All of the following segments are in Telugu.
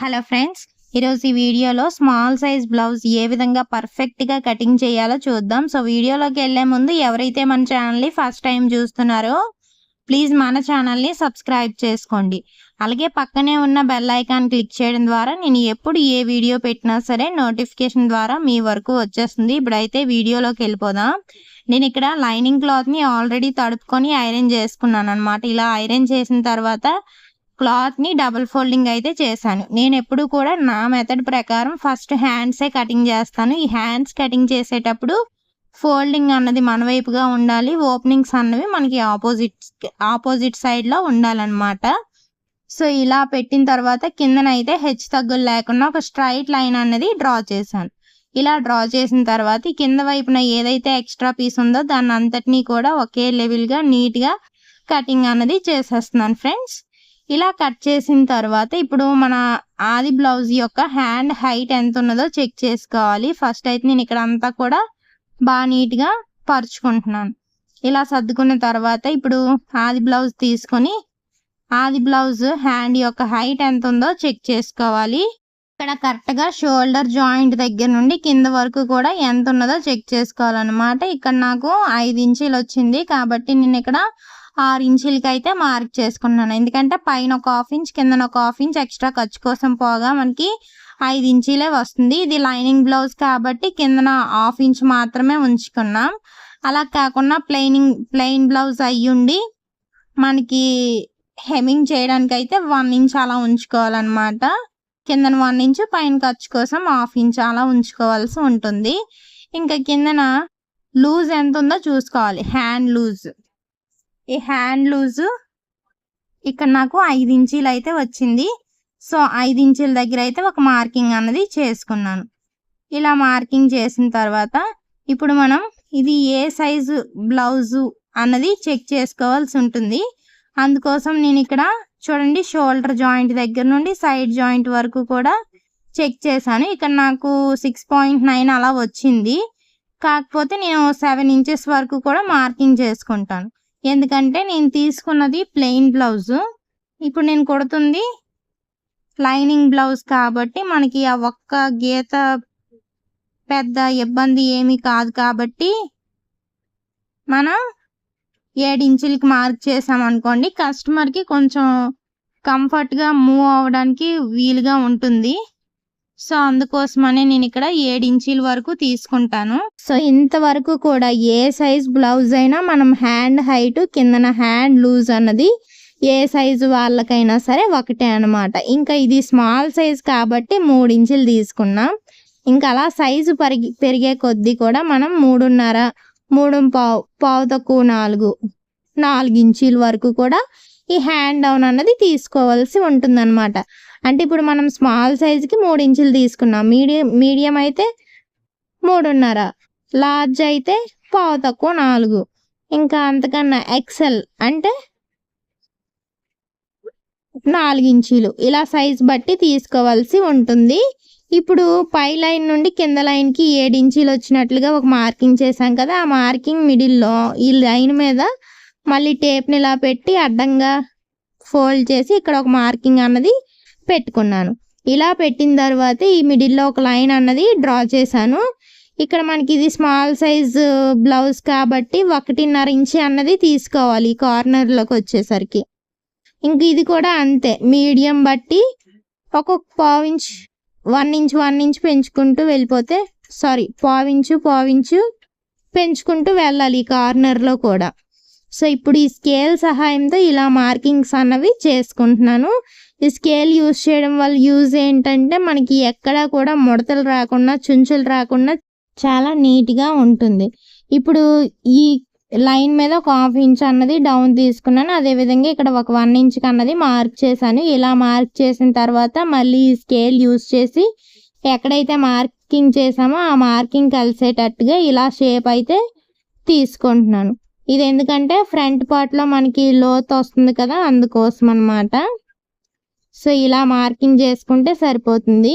హలో ఫ్రెండ్స్ ఈరోజు ఈ వీడియోలో స్మాల్ సైజ్ బ్లౌజ్ ఏ విధంగా పర్ఫెక్ట్గా కటింగ్ చేయాలో చూద్దాం. సో వీడియోలోకి వెళ్ళే ముందు ఎవరైతే మన ఛానల్ని ఫస్ట్ టైం చూస్తున్నారో ప్లీజ్ మన ఛానల్ని సబ్స్క్రైబ్ చేసుకోండి. అలాగే పక్కనే ఉన్న బెల్ ఐకాన్ క్లిక్ చేయడం ద్వారా నేను ఎప్పుడు ఏ వీడియో పెట్టినా సరే నోటిఫికేషన్ ద్వారా మీ వరకు వచ్చేస్తుంది. ఇప్పుడైతే వీడియోలోకి వెళ్ళిపోదాం. నేను ఇక్కడ లైనింగ్ క్లాత్ని ఆల్రెడీ తడుపుకొని ఐరన్ చేసుకున్నాను అనమాట ఇలా ఐరన్ చేసిన తర్వాత క్లాత్ని డబుల్ ఫోల్డింగ్ అయితే చేశాను. నేను ఎప్పుడు కూడా నా మెథడ్ ప్రకారం ఫస్ట్ హ్యాండ్సే కటింగ్ చేస్తాను. ఈ హ్యాండ్స్ కటింగ్ చేసేటప్పుడు ఫోల్డింగ్ అన్నది మన వైపుగా ఉండాలి. ఓపెనింగ్స్ అన్నవి మనకి ఆపోజిట్ ఆపోజిట్ సైడ్లో ఉండాలన్నమాట. సో ఇలా పెట్టిన తర్వాత కిందనైతే హెచ్ తగ్గులు లేకుండా ఒక స్ట్రైట్ లైన్ అన్నది డ్రా చేశాను. ఇలా డ్రా చేసిన తర్వాత కింద వైపున ఏదైతే ఎక్స్ట్రా పీస్ ఉందో దాన్ని అంతటినీ కూడా ఒకే లెవెల్గా నీట్గా కటింగ్ అన్నది చేసేస్తున్నాను ఫ్రెండ్స్. ఇలా కట్ చేసిన తర్వాత ఇప్పుడు మన ఆది బ్లౌజ్ యొక్క హ్యాండ్ హైట్ ఎంత ఉన్నదో చెక్ చేసుకోవాలి. ఫస్ట్ అయితే నేను ఇక్కడ అంతా కూడా బాగా నీట్గా పరుచుకుంటున్నాను. ఇలా సర్దుకున్న తర్వాత ఇప్పుడు ఆది బ్లౌజ్ తీసుకొని ఆది బ్లౌజ్ హ్యాండ్ యొక్క హైట్ ఎంత ఉందో చెక్ చేసుకోవాలి. ఇక్కడ కరెక్ట్గా షోల్డర్ జాయింట్ దగ్గర నుండి కింద వరకు కూడా ఎంత ఉన్నదో చెక్ చేసుకోవాలన్నమాట. ఇక్కడ నాకు ఐదు ఇంచీలు వచ్చింది కాబట్టి నేను ఇక్కడ ఆరు ఇంచులకి అయితే మార్క్ చేసుకున్నాను. ఎందుకంటే పైన ఒక హాఫ్ ఇంచ్ కింద ఒక హాఫ్ ఇంచ్ ఎక్స్ట్రా ఖర్చు కోసం పోగా మనకి ఐదు ఇంచీలే వస్తుంది. ఇది లైనింగ్ బ్లౌజ్ కాబట్టి కిందన హాఫ్ ఇంచ్ మాత్రమే ఉంచుకున్నాం. అలా కాకుండా ప్లెయినింగ్ ప్లెయిన్ బ్లౌజ్ అయ్యుండి మనకి హెమింగ్ చేయడానికి అయితే వన్ ఇంచ్ అలా ఉంచుకోవాలన్నమాట. కిందన వన్ ఇంచ్ పైన ఖర్చు కోసం హాఫ్ ఇంచ్ అలా ఉంచుకోవాల్సి ఉంటుంది. ఇంకా కిందన లూజ్ ఎంత ఉందో చూసుకోవాలి. Hand loose. ఈ హ్యాండ్ లూజ్ ఇక్కడ నాకు ఐదు ఇంచీలు అయితే వచ్చింది. సో ఐదు ఇంచుల దగ్గర అయితే ఒక మార్కింగ్ అన్నది చేసుకున్నాను. ఇలా మార్కింగ్ చేసిన తర్వాత ఇప్పుడు మనం ఇది ఏ సైజు బ్లౌజు అన్నది చెక్ చేసుకోవాల్సి ఉంటుంది. అందుకోసం నేను ఇక్కడ చూడండి షోల్డర్ జాయింట్ దగ్గర నుండి సైడ్ జాయింట్ వరకు కూడా చెక్ చేశాను. ఇక్కడ నాకు సిక్స్ పాయింట్ నైన్ అలా వచ్చింది. కాకపోతే నేను సెవెన్ ఇంచెస్ వరకు కూడా మార్కింగ్ చేసుకుంటాను. ఎందుకంటే నేను తీసుకున్నది ప్లెయిన్ బ్లౌజ్ ఇప్పుడు నేను కొడుతుంది లైనింగ్ బ్లౌజ్ కాబట్టి మనకి ఆ ఒక్క గీత పెద్ద ఇబ్బంది ఏమీ కాదు కాబట్టి మనం ఏడించులకి మార్క్ చేసామనుకోండి కస్టమర్కి కొంచెం కంఫర్ట్గా మూవ్ అవ్వడానికి వీలుగా ఉంటుంది. సో అందుకోసమనే నేను ఇక్కడ ఏడు ఇంచీల వరకు తీసుకుంటాను. సో ఇంతవరకు కూడా ఏ సైజ్ బ్లౌజ్ అయినా మనం హ్యాండ్ హైట్ కిందన హ్యాండ్ లూజ్ అన్నది ఏ సైజు వాళ్ళకైనా సరే ఒకటే అనమాట ఇంకా ఇది స్మాల్ సైజ్ కాబట్టి మూడు ఇంచులు తీసుకున్నాం. ఇంకా అలా సైజు పెరిగి పెరిగే కొద్దీ కూడా మనం మూడున్నర మూడు పావు పావు తక్కువ నాలుగు నాలుగు ఇంచీల వరకు కూడా ఈ హ్యాండ్ డౌన్ అన్నది తీసుకోవాల్సి ఉంటుందన్నమాట. అంటే ఇప్పుడు మనం స్మాల్ సైజ్కి మూడు ఇంచులు తీసుకున్నాం. మీడియం మీడియం అయితే మూడున్నర లార్జ్ అయితే పావు తక్కువ నాలుగు. ఇంకా అంతకన్నా ఎక్సెల్ అంటే నాలుగు ఇంచీలు. ఇలా సైజ్ బట్టి తీసుకోవాల్సి ఉంటుంది. ఇప్పుడు పై లైన్ నుండి కింద లైన్కి ఏడు ఇంచీలు వచ్చినట్లుగా ఒక మార్కింగ్ చేశాం కదా ఆ మార్కింగ్ మిడిల్లో ఈ లైన్ మీద మళ్ళీ టేప్ని ఇలా పెట్టి అడ్డంగా ఫోల్డ్ చేసి ఇక్కడ ఒక మార్కింగ్ అన్నది పెట్టుకున్నాను. ఇలా పెట్టిన తర్వాత ఈ మిడిల్లో ఒక లైన్ అన్నది డ్రా చేశాను. ఇక్కడ మనకి ఇది స్మాల్ సైజ్ బ్లౌజ్ కాబట్టి ఒకటిన్నర ఇంచి అన్నది తీసుకోవాలి ఈ కార్నర్లోకి వచ్చేసరికి. ఇంక ఇది కూడా అంతే. మీడియం బట్టి ఒక్కొక్క పావు inch one inch one inch పెంచుకుంటూ వెళ్ళిపోతే సారీ పావించు పావించు పెంచుకుంటూ వెళ్ళాలి ఈ కార్నర్లో కూడా. సో ఇప్పుడు ఈ స్కేల్ సహాయంతో ఇలా మార్కింగ్స్ అన్నవి చేసుకుంటున్నాను. ఈ స్కేల్ యూజ్ చేయడం వల్ల యూజ్ ఏంటంటే మనకి ఎక్కడా కూడా ముడతలు రాకుండా చుంచులు రాకుండా చాలా నీట్గా ఉంటుంది. ఇప్పుడు ఈ లైన్ మీద ఒక హాఫ్ ఇంచ్ అన్నది డౌన్ తీసుకున్నాను. అదేవిధంగా ఇక్కడ ఒక వన్ ఇంచ్ అన్నది మార్క్ చేశాను. ఇలా మార్క్ చేసిన తర్వాత మళ్ళీ ఈ స్కేల్ యూజ్ చేసి ఎక్కడైతే మార్కింగ్ చేసామో ఆ మార్కింగ్ కలిసేటట్టుగా ఇలా షేప్ అయితే తీసుకుంటున్నాను. ఇది ఎందుకంటే ఫ్రంట్ పార్ట్లో మనకి లోత్ వస్తుంది కదా అందుకోసం అనమాట సో ఇలా మార్కింగ్ చేసుకుంటే సరిపోతుంది.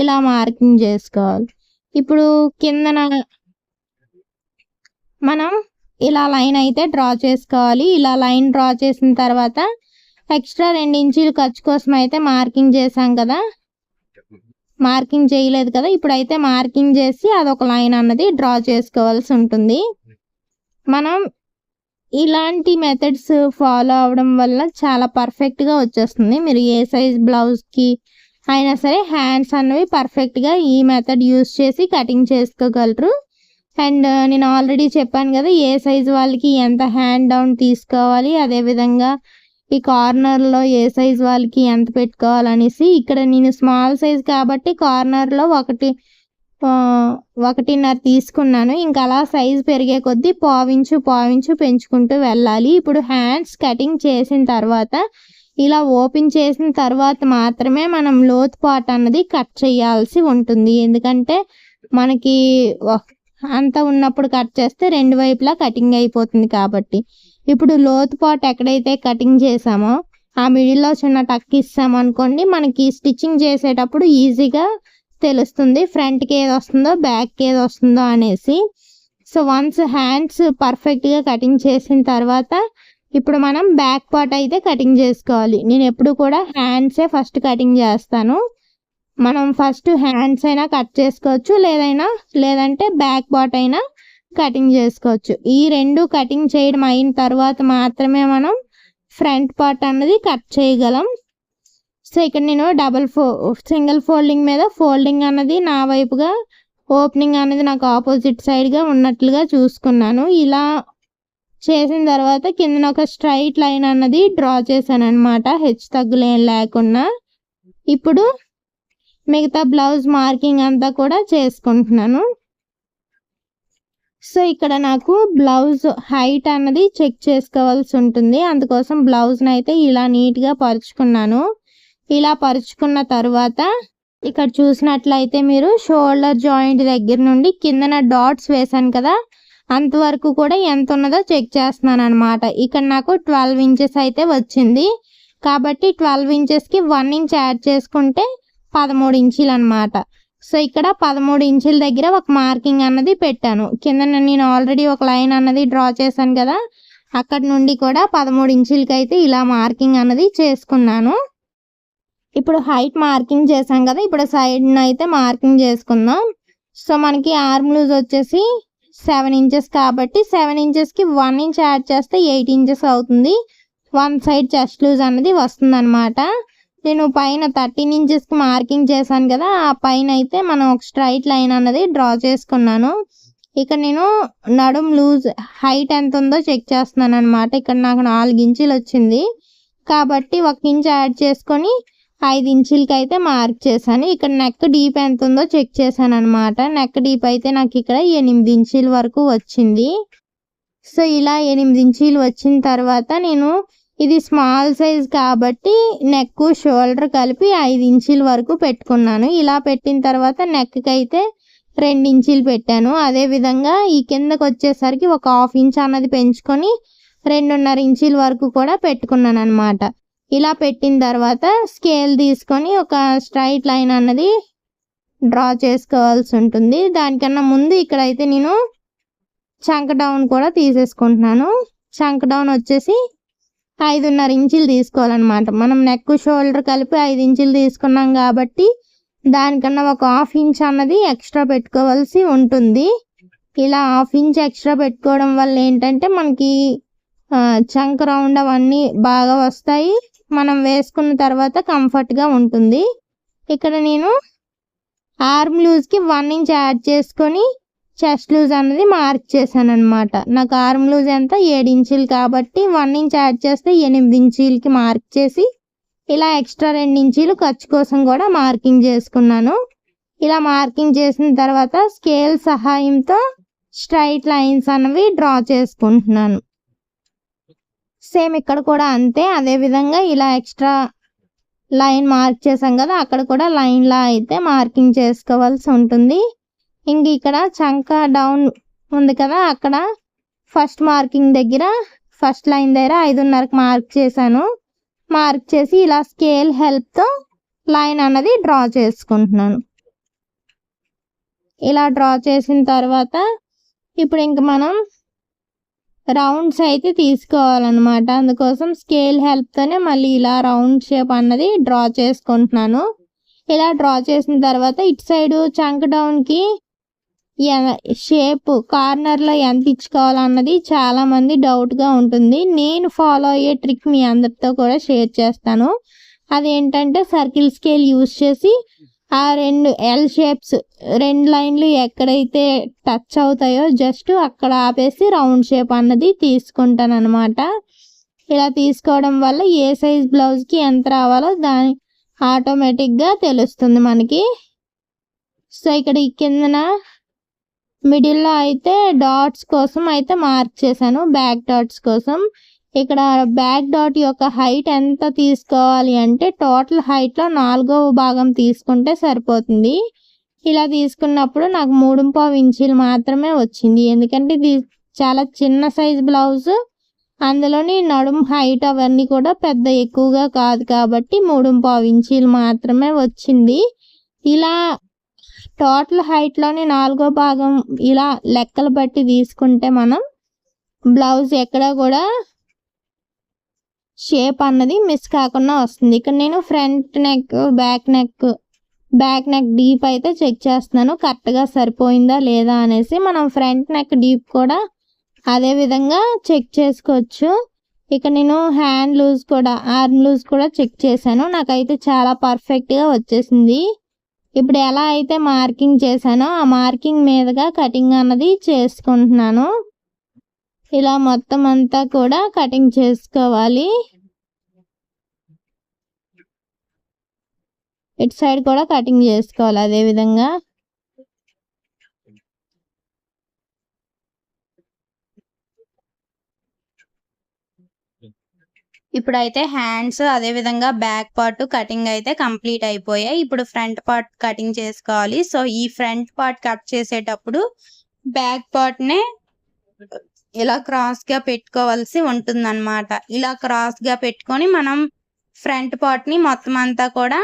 ఇలా మార్కింగ్ చేసుకోవాలి. ఇప్పుడు కిందన మనం ఇలా లైన్ అయితే డ్రా చేసుకోవాలి. ఇలా లైన్ డ్రా చేసిన తర్వాత ఎక్స్ట్రా రెండు ఇంచీలు ఖర్చు కోసం అయితే మార్కింగ్ చేసాం కదా. మార్కింగ్ చేయలేదు కదా ఇప్పుడైతే మార్కింగ్ చేసి అదొక లైన్ అన్నది డ్రా చేసుకోవాల్సి ఉంటుంది. మనం ఇలాంటి మెథడ్స్ ఫాలో అవడం వల్ల చాలా పర్ఫెక్ట్గా వచ్చేస్తుంది. మీరు ఏ సైజ్ బ్లౌజ్కి అయినా సరే హ్యాండ్స్ అన్నవి పర్ఫెక్ట్గా ఈ మెథడ్ యూస్ చేసి కటింగ్ చేసుకోగలరు. అండ్ నేను ఆల్రెడీ చెప్పాను కదా ఏ సైజ్ వాళ్ళకి ఎంత హ్యాండ్ డౌన్ తీసుకోవాలి అదేవిధంగా ఈ కార్నర్లో ఏ సైజ్ వాళ్ళకి ఎంత పెట్టుకోవాలనేసి ఇక్కడ నేను స్మాల్ సైజ్ కాబట్టి కార్నర్లో ఒకటి ఒకటిన్నర తీసుకున్నాను. ఇంకా అలా సైజ్ పెరిగే కొద్దీ పావించు పావించు పెంచుకుంటూ వెళ్ళాలి. ఇప్పుడు హ్యాండ్స్ కటింగ్ చేసిన తర్వాత ఇలా ఓపెన్ చేసిన తర్వాత మాత్రమే మనం లోతు పార్ట్ అన్నది కట్ చేయాల్సి ఉంటుంది. ఎందుకంటే మనకి అంత ఉన్నప్పుడు కట్ చేస్తే రెండు వైపులా కటింగ్ అయిపోతుంది కాబట్టి. ఇప్పుడు లోతు పాటు ఎక్కడైతే కటింగ్ చేసామో ఆ మిడిల్లో చిన్న టక్ ఇస్తాం అనుకోండి మనకి స్టిచ్చింగ్ చేసేటప్పుడు ఈజీగా తెలుస్తుంది ఫ్రంట్కి ఏది వస్తుందో బ్యాక్కి ఏది వస్తుందో అనేసి. సో వన్స్ హ్యాండ్స్ పర్ఫెక్ట్గా కటింగ్ చేసిన తర్వాత ఇప్పుడు మనం బ్యాక్ పార్ట్ అయితే కటింగ్ చేసుకోవాలి. నేను ఎప్పుడు కూడా హ్యాండ్సే ఫస్ట్ కటింగ్ చేస్తాను. మనం ఫస్ట్ హ్యాండ్స్ అయినా కట్ చేసుకోవచ్చు లేదైనా లేదంటే బ్యాక్ పార్ట్ అయినా కటింగ్ చేసుకోవచ్చు. ఈ రెండు కటింగ్ చేయడం అయిన తర్వాత మాత్రమే మనం ఫ్రంట్ పార్ట్ అన్నది కట్ చేయగలం. సో ఇక్కడ నేను డబల్ ఫో సింగిల్ ఫోల్డింగ్ మీద ఫోల్డింగ్ అన్నది నా వైపుగా ఓపెనింగ్ అనేది నాకు ఆపోజిట్ సైడ్గా ఉన్నట్లుగా చూసుకున్నాను. ఇలా చేసిన తర్వాత కిందన ఒక స్ట్రైట్ లైన్ అన్నది డ్రా చేశాను అనమాట హెచ్చు తగ్గులు ఏం లేకుండా. ఇప్పుడు మిగతా బ్లౌజ్ మార్కింగ్ అంతా కూడా చేసుకుంటున్నాను. సో ఇక్కడ నాకు బ్లౌజ్ హైట్ అన్నది చెక్ చేసుకోవాల్సి ఉంటుంది. అందుకోసం బ్లౌజ్ని అయితే ఇలా నీట్గా పరుచుకున్నాను. ఇలా పరుచుకున్న తర్వాత ఇక్కడ చూసినట్లయితే మీరు షోల్డర్ జాయింట్ దగ్గర నుండి కిందన డాట్స్ వేశాను కదా అంతవరకు కూడా ఎంత ఉన్నదో చెక్ చేస్తున్నాను అనమాట ఇక్కడ నాకు ట్వెల్వ్ ఇంచెస్ అయితే వచ్చింది. కాబట్టి ట్వెల్వ్ ఇంచెస్కి వన్ ఇంచ్ యాడ్ చేసుకుంటే పదమూడు ఇంచీలు అనమాట సో ఇక్కడ పదమూడు ఇంచుల దగ్గర ఒక మార్కింగ్ అన్నది పెట్టాను. కింద నేను ఆల్రెడీ ఒక లైన్ అన్నది డ్రా చేశాను కదా అక్కడ నుండి కూడా పదమూడు ఇంచులకి అయితే ఇలా మార్కింగ్ అన్నది చేసుకున్నాను. ఇప్పుడు హైట్ మార్కింగ్ చేసాం కదా ఇప్పుడు సైడ్ అయితే మార్కింగ్ చేసుకుందాం. సో మనకి ఆర్మ్ లూజ్ వచ్చేసి సెవెన్ ఇంచెస్ కాబట్టి సెవెన్ ఇంచెస్కి వన్ ఇంచ్ యాడ్ చేస్తే ఎయిట్ ఇంచెస్ అవుతుంది. వన్ సైడ్ చెస్ట్ లూజ్ అన్నది వస్తుంది నేను పైన థర్టీన్ ఇంచెస్కి మార్కింగ్ చేశాను కదా ఆ పైన అయితే మనం ఒక స్ట్రైట్ లైన్ అన్నది డ్రా చేసుకున్నాను. ఇక్కడ నేను నడుం లూజ్ హైట్ ఎంత ఉందో చెక్ చేస్తున్నాను అనమాట ఇక్కడ నాకు నాలుగు ఇంచులు వచ్చింది. కాబట్టి ఒక ఇంచ్ యాడ్ చేసుకొని ఐదు ఇంచులకి అయితే మార్క్ చేశాను. ఇక్కడ నెక్ డీప్ ఎంత ఉందో చెక్ చేశాను అనమాట నెక్ డీప్ అయితే నాకు ఇక్కడ ఎనిమిది ఇంచుల వరకు వచ్చింది. సో ఇలా ఎనిమిది ఇంచీలు వచ్చిన తర్వాత నేను ఇది స్మాల్ సైజ్ కాబట్టి నెక్ షోల్డర్ కలిపి ఐదు ఇంచుల వరకు పెట్టుకున్నాను. ఇలా పెట్టిన తర్వాత నెక్కి అయితే రెండు ఇంచీలు పెట్టాను. అదే విధంగా ఈ కిందకి వచ్చేసరికి ఒక హాఫ్ ఇంచ్ అన్నది పెంచుకొని రెండున్నర ఇంచుల వరకు కూడా పెట్టుకున్నాను అనమాట ఇలా పెట్టిన తర్వాత స్కేల్ తీసుకొని ఒక స్ట్రైట్ లైన్ అన్నది డ్రా చేసుకోవాల్సి ఉంటుంది. దానికన్నా ముందు ఇక్కడైతే నేను చంక డౌన్ కూడా తీసేసుకుంటున్నాను. చంక డౌన్ వచ్చేసి ఐదున్నర ఇంచులు తీసుకోవాలన్నమాట. మనం నెక్ షోల్డర్ కలిపి ఐదు ఇంచులు తీసుకున్నాం కాబట్టి దానికన్నా ఒక హాఫ్ ఇంచ్ అన్నది ఎక్స్ట్రా పెట్టుకోవాల్సి ఉంటుంది. ఇలా హాఫ్ ఇంచ్ ఎక్స్ట్రా పెట్టుకోవడం వల్ల ఏంటంటే మనకి చంక్ రౌండ్ అవన్నీ బాగా వస్తాయి. మనం వేసుకున్న తర్వాత కంఫర్ట్గా ఉంటుంది. ఇక్కడ నేను ఆర్మ్ లూజ్కి వన్ ఇంచ్ యాడ్ చేసుకొని చెస్ట్ లూజ్ అనేది మార్క్ చేశాను అనమాట నాకు ఆర్మ్ లూజ్ ఎంత? ఏడు ఇంచులు కాబట్టి వన్ ఇంచ్ యాడ్ చేస్తే ఎనిమిది ఇంచీలకి మార్క్ చేసి ఇలా ఎక్స్ట్రా రెండు ఇంచీలు ఖర్చు కోసం కూడా మార్కింగ్ చేసుకున్నాను. ఇలా మార్కింగ్ చేసిన తర్వాత స్కేల్ సహాయంతో స్ట్రైట్ లైన్స్ అనేవి డ్రా చేసుకుంటున్నాను. సేమ్ ఇక్కడ కూడా అంతే. అదే విధంగా ఇలా ఎక్స్ట్రా లైన్ మార్క్ చేసాం కదా అక్కడ కూడా లైన్లా అయితే మార్కింగ్ చేసుకోవాల్సి ఉంటుంది. ఇంక ఇక్కడ చంక డౌన్ ఉంది కదా అక్కడ ఫస్ట్ మార్కింగ్ దగ్గర ఫస్ట్ లైన్ దగ్గర ఐదున్నరకు మార్క్ చేశాను. మార్క్ చేసి ఇలా స్కేల్ హెల్ప్తో లైన్ అన్నది డ్రా చేసుకుంటున్నాను. ఇలా డ్రా చేసిన తర్వాత ఇప్పుడు ఇంక మనం రౌండ్స్ అయితే తీసుకోవాలన్నమాట. అందుకోసం స్కేల్ హెల్ప్తోనే మళ్ళీ ఇలా రౌండ్ షేప్ అన్నది డ్రా చేసుకుంటున్నాను. ఇలా డ్రా చేసిన తర్వాత ఇటు సైడ్ చంక్ డౌన్కి షేప్ కార్నర్లో ఎంత ఇచ్చుకోవాలన్నది చాలా మంది డౌట్గా ఉంటుంది. నేను ఫాలో అయ్యే ట్రిక్ మీ అందరితో కూడా షేర్ చేస్తాను. అదేంటంటే సర్కిల్ స్కేల్ యూస్ చేసి ఆ రెండు ఎల్ షేప్స్ రెండు లైన్లు ఎక్కడైతే టచ్ అవుతాయో జస్ట్ అక్కడ ఆపేసి రౌండ్ షేప్ అన్నది తీసుకుంటాను అనమాట ఇలా తీసుకోవడం వల్ల ఏ సైజ్ బ్లౌజ్కి ఎంత రావాలో దాని ఆటోమేటిక్గా తెలుస్తుంది మనకి. సో ఇక్కడ ఈ కిందన మిడిల్లో అయితే డాట్స్ కోసం అయితే మార్క్ చేశాను. బ్యాక్ డాట్స్ కోసం. ఇక్కడ బ్యాక్ డాట్ యొక్క హైట్ ఎంత తీసుకోవాలి అంటే టోటల్ హైట్లో నాలుగో భాగం తీసుకుంటే సరిపోతుంది. ఇలా తీసుకున్నప్పుడు నాకు మూడు పావు ఇంచీలు మాత్రమే వచ్చింది. ఎందుకంటే ఇది చాలా చిన్న సైజ్ బ్లౌజ్. అందులోని నడుము హైట్ అవన్నీ కూడా పెద్ద ఎక్కువగా కాదు కాబట్టి మూడు పావు ఇంచీలు మాత్రమే వచ్చింది. ఇలా టోటల్ హైట్లోని నాలుగో భాగం ఇలా లెక్కలు బట్టి తీసుకుంటే మనం బ్లౌజ్ ఎక్కడ కూడా షేప్ అన్నది మిస్ కాకుండా వస్తుంది. ఇక్కడ నేను front neck back neck back neck deep అయితే చెక్ చేస్తున్నాను. కరెక్ట్గా సరిపోయిందా లేదా అనేసి మనం ఫ్రంట్ నెక్ డీప్ కూడా అదే విధంగా చెక్ చేసుకోవచ్చు. ఇక నేను హ్యాండ్ లూజ్ కూడా ఆర్మ్ లూజ్ కూడా చెక్ చేశాను. నాకైతే చాలా పర్ఫెక్ట్గా వచ్చేసింది. ఇప్పుడు ఎలా అయితే మార్కింగ్ చేశానో ఆ మార్కింగ్ మీదుగా కటింగ్ అన్నది చేసుకుంటున్నాను. ఇలా మొత్తం అంతా కూడా కటింగ్ చేసుకోవాలి. ఇటు సైడ్ కూడా కటింగ్ చేసుకోవాలి అదే ఇప్పుడైతే హ్యాండ్స్ అదే విధంగా బ్యాక్ పార్ట్ కటింగ్ అయితే కంప్లీట్ అయిపోయాయి. ఇప్పుడు ఫ్రంట్ పార్ట్ కటింగ్ చేసుకోవాలి. సో ఈ ఫ్రంట్ పార్ట్ కట్ చేసేటప్పుడు బ్యాక్ పార్ట్ నే ఇలా క్రాస్గా పెట్టుకోవాల్సి ఉంటుందన్నమాట. ఇలా క్రాస్గా పెట్టుకొని మనం ఫ్రంట్ పార్ట్ని మొత్తం అంతా కూడా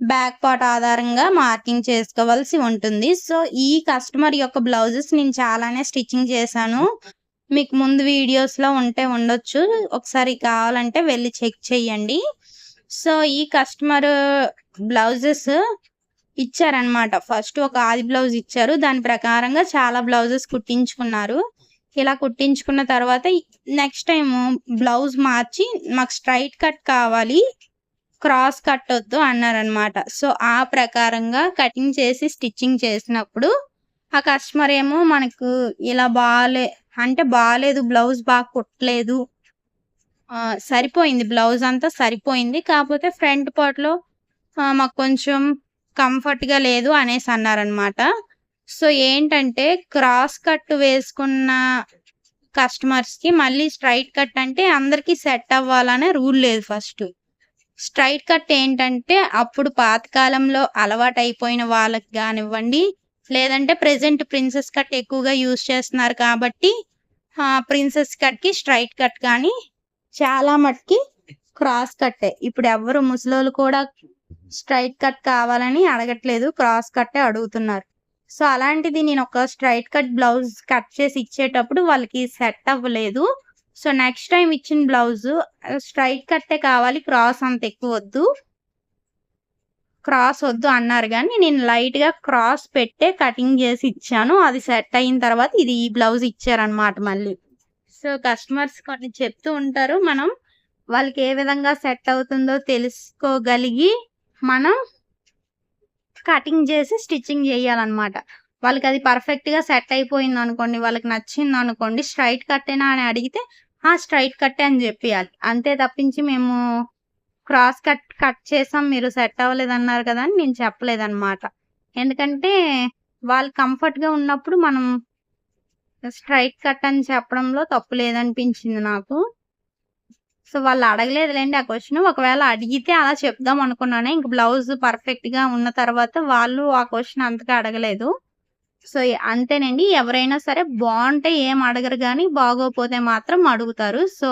బ్యాక్ పార్ట్ ఆధారంగా మార్కింగ్ చేసుకోవాల్సి ఉంటుంది. సో ఈ కస్టమర్ యొక్క బ్లౌజెస్ నేను చాలానే స్టిచ్చింగ్ చేశాను. మీకు ముందు వీడియోస్లో ఉంటే ఉండొచ్చు. ఒకసారి కావాలంటే వెళ్ళి చెక్ చేయండి. సో ఈ కస్టమర్ బ్లౌజెస్ ఇచ్చారనమాట ఫస్ట్ ఒక ఆది బ్లౌజ్ ఇచ్చారు. దాని ప్రకారంగా చాలా బ్లౌజెస్ కుట్టించుకున్నారు. ఇలా కుట్టించుకున్న తర్వాత నెక్స్ట్ టైం బ్లౌజ్ మార్చి మాకు స్ట్రైట్ కట్ కావాలి. క్రాస్ కట్ వద్దు అన్నారనమాట సో ఆ ప్రకారంగా కటింగ్ చేసి స్టిచ్చింగ్ చేసినప్పుడు ఆ కస్టమర్ ఏమో మనకు ఇలా బాగాలే అంటే బాగాలేదు బ్లౌజ్ బాగా కుట్టలేదు. సరిపోయింది. బ్లౌజ్ అంతా సరిపోయింది. కాకపోతే ఫ్రంట్ పార్ట్లో మాకు కొంచెం కంఫర్ట్గా లేదు అనేసి అన్నారనమాట సో ఏంటంటే క్రాస్ కట్ వేసుకున్న కస్టమర్స్కి మళ్ళీ స్ట్రైట్ కట్ అంటే అందరికీ సెట్ అవ్వాలనే రూల్ లేదు ఫస్ట్ స్ట్రైట్ కట్ ఏంటంటే అప్పుడు పాతకాలంలో అలవాటు అయిపోయిన వాళ్ళకి కానివ్వండి లేదంటే ప్రెసెంట్ ప్రిన్సెస్ కట్ ఎక్కువగా యూజ్ చేస్తున్నారు కాబట్టి ప్రిన్సెస్ కట్కి స్ట్రైట్ కట్ కానీ చాలా మట్టుకి క్రాస్ కట్టే ఇప్పుడు ఎవరు ముసలోళ్ళు కూడా స్ట్రైట్ కట్ కావాలని అడగట్లేదు క్రాస్ కట్టే అడుగుతున్నారు. సో అలాంటిది నేను ఒక స్ట్రైట్ కట్ బ్లౌజ్ కట్ చేసి ఇచ్చేటప్పుడు వాళ్ళకి సెట్ అవ్వలేదు. సో నెక్స్ట్ టైం ఇచ్చిన బ్లౌజ్ స్ట్రైట్ కట్టే కావాలి క్రాస్ అంత ఎక్కువ వద్దు. క్రాస్ వద్దు అన్నారు కానీ నేను లైట్గా క్రాస్ పెట్టే కటింగ్ చేసి ఇచ్చాను. అది సెట్ అయిన తర్వాత ఇది ఈ బ్లౌజ్ ఇచ్చారనమాట మళ్ళీ. సో కస్టమర్స్ కొన్ని చెప్తూ ఉంటారు మనం వాళ్ళకి ఏ విధంగా సెట్ అవుతుందో తెలుసుకోగలిగి మనం కటింగ్ చేసి స్టిచ్చింగ్ చేయాలన్నమాట. వాళ్ళకి అది పర్ఫెక్ట్గా సెట్ అయిపోయింది అనుకోండి వాళ్ళకి నచ్చింది అనుకోండి స్ట్రైట్ కట్టేనా అని అడిగితే ఆ స్ట్రైట్ కట్టే అని చెప్పియాలి. అంతే తప్పించి మేము క్రాస్ కట్ కట్ చేసాం మీరు సెట్ అవ్వలేదు అన్నారు కదా అని నేను చెప్పలేదన్నమాట. ఎందుకంటే వాళ్ళు కంఫర్ట్గా ఉన్నప్పుడు మనం స్ట్రైట్ కట్ అని చెప్పడంలో తప్పు లేదనిపించింది నాకు. సో వాళ్ళు అడగలేదులేండి ఆ క్వశ్చన్. ఒకవేళ అడిగితే అలా చెప్దాం అనుకున్నాను ఇంక బ్లౌజ్ పర్ఫెక్ట్గా ఉన్న తర్వాత వాళ్ళు ఆ క్వశ్చన్ అంతగా అడగలేదు. సో అంతేనండి. ఎవరైనా సరే బాగుంటే ఏం అడగరు కానీ బాగోపోతే మాత్రం అడుగుతారు. సో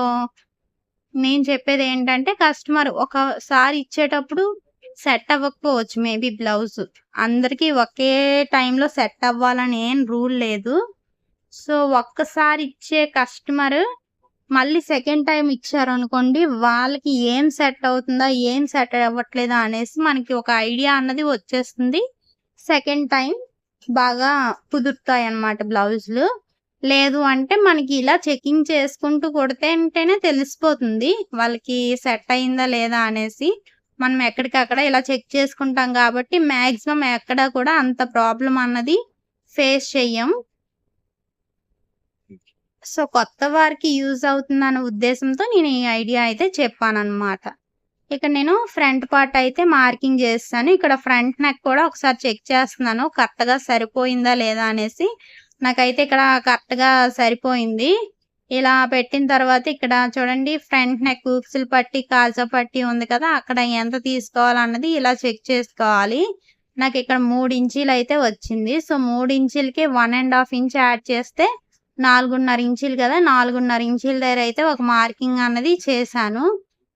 నేను చెప్పేది ఏంటంటే కస్టమర్ ఒకసారి ఇచ్చేటప్పుడు సెట్ అవ్వకపోవచ్చు మేబీ బ్లౌజ్. అందరికీ ఒకే టైంలో సెట్ అవ్వాలని ఏం రూల్ లేదు. సో ఒక్కసారి ఇచ్చే కస్టమర్ మళ్ళీ సెకండ్ టైం ఇచ్చారు అనుకోండి వాళ్ళకి ఏం సెట్ అవుతుందా ఏం సెట్ అవ్వట్లేదా అనేసి మనకి ఒక ఐడియా అన్నది వచ్చేస్తుంది. సెకండ్ టైం బాగా కుదురుతాయి అన్నమాట బ్లౌజులు. లేదు అంటే మనకి ఇలా చెకింగ్ చేసుకుంటూ కొడితే అంటేనే తెలిసిపోతుంది వాళ్ళకి సెట్ అయిందా లేదా అనేసి. మనం ఎక్కడికక్కడ ఇలా చెక్ చేసుకుంటాం కాబట్టి మ్యాక్సిమం ఎక్కడ కూడా అంత ప్రాబ్లం అన్నది ఫేస్ చెయ్యం. సో కొత్త వారికి యూజ్ అవుతుందన్న ఉద్దేశంతో నేను ఈ ఐడియా అయితే చెప్పానమాట ఇక్కడ నేను ఫ్రంట్ పార్ట్ అయితే మార్కింగ్ చేస్తాను. ఇక్కడ ఫ్రంట్ నెక్ కూడా ఒకసారి చెక్ చేస్తున్నాను. కరెక్ట్గా సరిపోయిందా లేదా అనేసి. నాకైతే ఇక్కడ కరెక్ట్గా సరిపోయింది. ఇలా పెట్టిన తర్వాత ఇక్కడ చూడండి ఫ్రంట్ నెక్ ఉక్సులు పట్టి కాజా పట్టి ఉంది కదా అక్కడ ఎంత తీసుకోవాలన్నది ఇలా చెక్ చేసుకోవాలి. నాకు ఇక్కడ మూడు ఇంచీలు అయితే వచ్చింది. సో మూడు ఇంచీలకి one and half inch add చేస్తే నాలుగున్నర ఇంచీలు కదా నాలుగున్నర ఇంచీల దగ్గర అయితే ఒక మార్కింగ్ అన్నది చేశాను.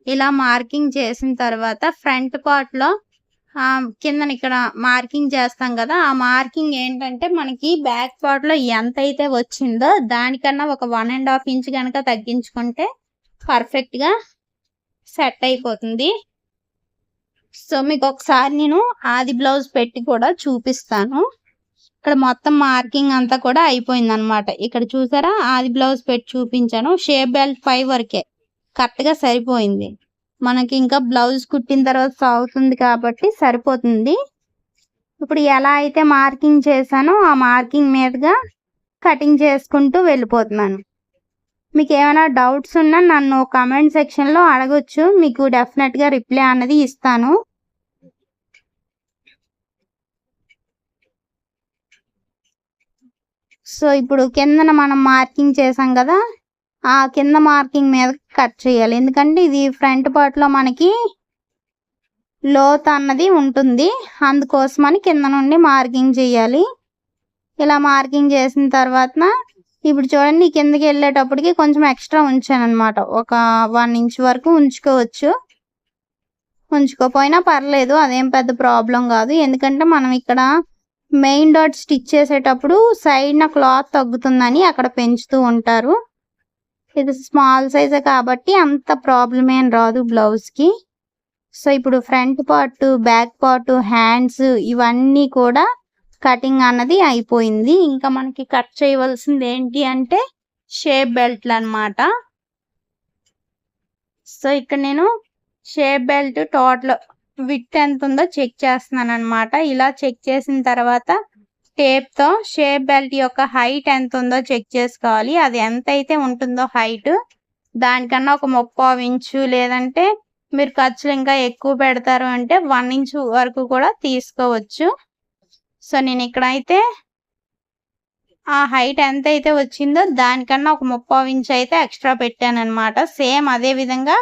ఇలా మార్కింగ్ చేసిన తర్వాత ఫ్రంట్ పార్ట్లో కింద ఇక్కడ మార్కింగ్ చేస్తాం కదా ఆ మార్కింగ్ ఏంటంటే మనకి బ్యాక్ పార్ట్లో ఎంత అయితే వచ్చిందో దానికన్నా ఒక వన్ అండ్ హాఫ్ ఇంచ్ కనుక తగ్గించుకుంటే పర్ఫెక్ట్గా సెట్ అయిపోతుంది. సో మీకు ఒకసారి నేను ఆది బ్లౌజ్ పెట్టి కూడా చూపిస్తాను. ఇక్కడ మొత్తం మార్కింగ్ అంతా కూడా అయిపోయింది అనమాట ఇక్కడ చూసారా? ఆది బ్లౌజ్ పెట్టి చూపించాను. షేప్ బెల్ట్ పై వరకే. కరెక్ట్గా సరిపోయింది. మనకి ఇంకా బ్లౌజ్ కుట్టిన తర్వాత సాగుతుంది కాబట్టి సరిపోతుంది. ఇప్పుడు ఎలా అయితే మార్కింగ్ చేశానో ఆ మార్కింగ్ మీదుగా కటింగ్ చేసుకుంటూ వెళ్ళిపోతున్నాను. మీకు ఏమైనా డౌట్స్ ఉన్నా నన్ను కామెంట్ సెక్షన్లో అడగొచ్చు. మీకు డెఫినెట్గా రిప్లై అన్నది ఇస్తాను. సో ఇప్పుడు కిందన మనం మార్కింగ్ చేసాం కదా ఆ కింద మార్కింగ్ మీద కట్ చేయాలి. ఎందుకంటే ఇది ఫ్రంట్ పార్ట్లో మనకి లోత్ అన్నది ఉంటుంది. అందుకోసమని కింద నుండి మార్కింగ్ చేయాలి. ఇలా మార్కింగ్ చేసిన తర్వాత ఇప్పుడు చూడండి కిందకి వెళ్ళేటప్పటికి కొంచెం ఎక్స్ట్రా ఉంచాను అనమాట ఒక వన్ ఇంచ్ వరకు ఉంచుకోవచ్చు. ఉంచుకోపోయినా పర్లేదు అదేం పెద్ద ప్రాబ్లం కాదు. ఎందుకంటే మనం ఇక్కడ మెయిన్ డాట్ స్టిచ్ చేసేటప్పుడు సైడ్న క్లాత్ తగ్గుతుందని అక్కడ పెంచుతూ ఉంటారు. ఇది స్మాల్ సైజే కాబట్టి అంత ప్రాబ్లం ఏం రాదు బ్లౌజ్కి సో ఇప్పుడు front part back part hands ఇవన్నీ కూడా కటింగ్ అన్నది అయిపోయింది. ఇంకా మనకి కట్ చేయవలసింది ఏంటి అంటే షేప్ బెల్ట్లు అన్నమాట. సో ఇక్కడ నేను షేప్ బెల్ట్ టోటల్ విత్ ఎంత ఉందో చెక్ చేస్తున్నాను అనమాట ఇలా చెక్ చేసిన తర్వాత టేప్తో షేప్ బెల్ట్ యొక్క హైట్ ఎంత ఉందో చెక్ చేసుకోవాలి. అది ఎంత అయితే ఉంటుందో హైట్. దానికన్నా ఒక ముప్పై ఇంచు లేదంటే మీరు ఖర్చులు ఇంకా ఎక్కువ పెడతారు అంటే వన్ ఇంచు వరకు కూడా తీసుకోవచ్చు. సో నేను ఇక్కడైతే ఆ హైట్ ఎంత అయితే వచ్చిందో దానికన్నా ఒక ముప్పై ఇంచు అయితే ఎక్స్ట్రా పెట్టాను అనమాట సేమ్ అదే విధంగా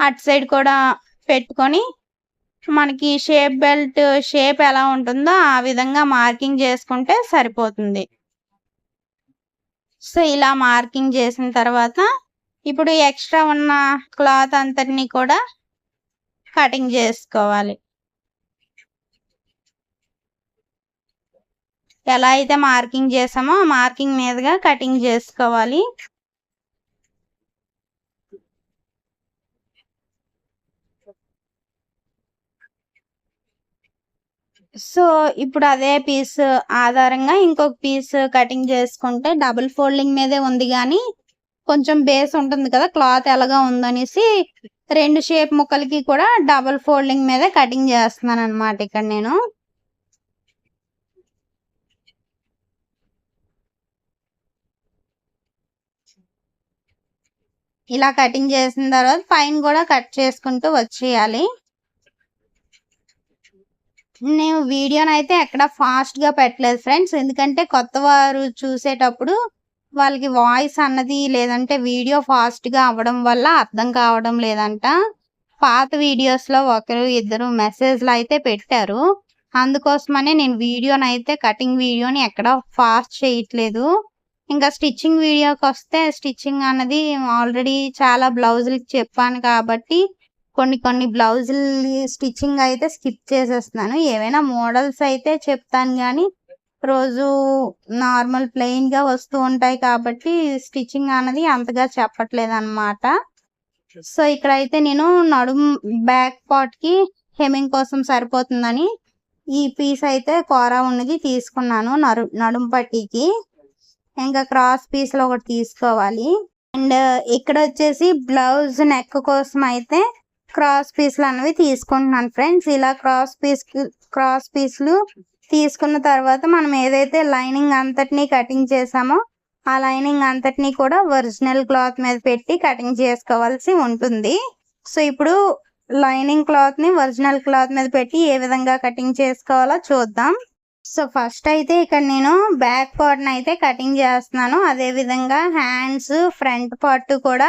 అటు సైడ్ కూడా పెట్టుకొని మనకి షేప్ బెల్ట్ షేప్ ఎలా ఉంటుందో ఆ విధంగా మార్కింగ్ చేసుకుంటే సరిపోతుంది. సో ఇలా మార్కింగ్ చేసిన తర్వాత ఇప్పుడు ఎక్స్ట్రా ఉన్న క్లాత్ అంతటిని కూడా కటింగ్ చేసుకోవాలి. ఎలా అయితే మార్కింగ్ చేసామో ఆ మార్కింగ్ మీదుగా కటింగ్ చేసుకోవాలి. సో ఇప్పుడు అదే పీస్ ఆధారంగా ఇంకొక పీస్ కటింగ్ చేసుకుంటే డబుల్ ఫోల్డింగ్ మీదే ఉంది కానీ కొంచెం బేస్ ఉంటుంది కదా క్లాత్ ఎలాగా ఉందనేసి రెండు షేప్ ముక్కలకి కూడా డబుల్ ఫోల్డింగ్ మీదే కటింగ్ చేస్తున్నాను అనమాట ఇక్కడ నేను. ఇలా కటింగ్ చేసిన తర్వాత పైన కూడా కట్ చేసుకుంటూ వచ్చేయాలి. నేను వీడియోని అయితే ఎక్కడ ఫాస్ట్గా పెట్టలేదు ఫ్రెండ్స్. ఎందుకంటే కొత్త వారు చూసేటప్పుడు వాళ్ళకి వాయిస్ అన్నది లేదంటే వీడియో ఫాస్ట్గా అవ్వడం వల్ల అర్థం కావడం లేదంట. పాత వీడియోస్లో ఒకరు ఇద్దరు మెసేజ్లు అయితే పెట్టారు. అందుకోసమనే నేను వీడియోని అయితే కటింగ్ వీడియోని ఎక్కడ ఫాస్ట్ చేయట్లేదు. ఇంకా స్టిచ్చింగ్ వీడియోకి వస్తే స్టిచ్చింగ్ అన్నది ఆల్రెడీ చాలా బ్లౌజులకి చెప్పాను కాబట్టి కొన్ని కొన్ని బ్లౌజులు స్టిచ్చింగ్ అయితే స్కిప్ చేసేస్తున్నాను. ఏవైనా మోడల్స్ అయితే చెప్తాను కానీ రోజు నార్మల్ ప్లెయిన్గా వస్తూ ఉంటాయి కాబట్టి స్టిచ్చింగ్ అనేది అంతగా చెప్పట్లేదు అనమాట సో ఇక్కడైతే నేను నడుం బ్యాక్ పార్ట్కి హెమింగ్ కోసం సరిపోతుందని ఈ పీస్ అయితే కూర ఉన్నది తీసుకున్నాను నడు నడుం పట్టీకి. ఇంకా క్రాస్ పీస్లో ఒకటి తీసుకోవాలి. అండ్ ఇక్కడ వచ్చేసి బ్లౌజ్ నెక్ కోసం అయితే క్రాస్ పీస్లు అనేవి తీసుకుంటున్నాను ఫ్రెండ్స్. ఇలా క్రాస్ పీస్ క్రాస్ పీస్లు తీసుకున్న తర్వాత మనం ఏదైతే లైనింగ్ అంతటినీ కటింగ్ చేసామో ఆ లైనింగ్ అంతటినీ కూడా ఒరిజినల్ క్లాత్ మీద పెట్టి కటింగ్ చేసుకోవాల్సి ఉంటుంది. సో ఇప్పుడు లైనింగ్ క్లాత్ని ఒరిజినల్ క్లాత్ మీద పెట్టి ఏ విధంగా కటింగ్ చేసుకోవాలో చూద్దాం. సో ఫస్ట్ అయితే ఇక్కడ నేను బ్యాక్ పార్ట్ అయితే కటింగ్ చేస్తున్నాను. అదే విధంగా హ్యాండ్స్ ఫ్రంట్ పార్ట్ కూడా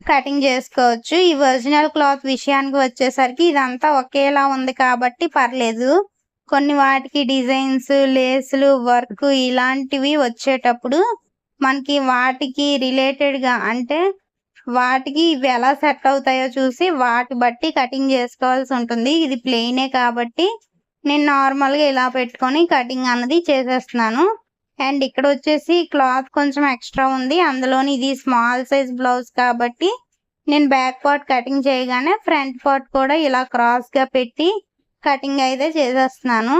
కటింగ్ చేసుకోవచ్చు. ఈ ఒరిజినల్ క్లాత్ విషయానికి వచ్చేసరికి ఇదంతా ఒకేలా ఉంది కాబట్టి పర్లేదు. కొన్ని వాటికి డిజైన్స్ లేసులు వర్క్ ఇలాంటివి వచ్చేటప్పుడు మనకి వాటికి రిలేటెడ్గా అంటే వాటికి ఇవి ఎలా సెట్ అవుతాయో చూసి వాటి బట్టి కటింగ్ చేసుకోవాల్సి ఉంటుంది. ఇది ప్లెయినే కాబట్టి నేను నార్మల్గా ఇలా పెట్టుకొని కటింగ్ అన్నది చేసేస్తున్నాను. అండ్ ఇక్కడ వచ్చేసి క్లాత్ కొంచెం ఎక్స్ట్రా ఉంది. అందులోని ఇది స్మాల్ సైజ్ బ్లౌజ్ కాబట్టి నేను బ్యాక్ పార్ట్ కటింగ్ చేయగానే ఫ్రంట్ పార్ట్ కూడా ఇలా క్రాస్గా పెట్టి కటింగ్ అయితే చేసేస్తున్నాను.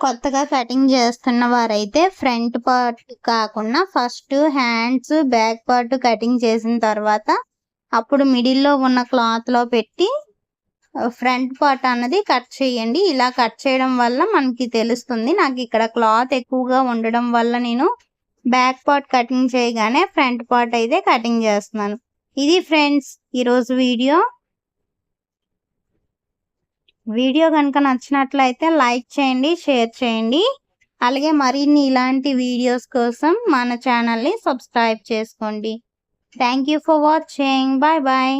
కొత్తగా కటింగ్ చేస్తున్న వారైతే ఫ్రంట్ పార్ట్ కాకుండా first hands back part cutting చేసిన తర్వాత అప్పుడు మిడిల్లో ఉన్న క్లాత్లో పెట్టి ఫ్రంట్ పార్ట్ అన్నది కట్ చేయండి. ఇలా కట్ చేయడం వల్ల మనకి తెలుస్తుంది. నాకు ఇక్కడ క్లాత్ ఎక్కువగా ఉండడం వల్ల నేను బ్యాక్ పార్ట్ కటింగ్ చేయగానే ఫ్రంట్ పార్ట్ అయితే కటింగ్ చేస్తున్నాను. ఇది ఫ్రెండ్స్ ఈరోజు వీడియో. వీడియో కనుక నచ్చినట్లయితే లైక్ చేయండి షేర్ చేయండి. అలాగే మరిన్ని ఇలాంటి వీడియోస్ కోసం మన ఛానల్ని సబ్స్క్రైబ్ చేసుకోండి. Thank you for watching. Bye bye.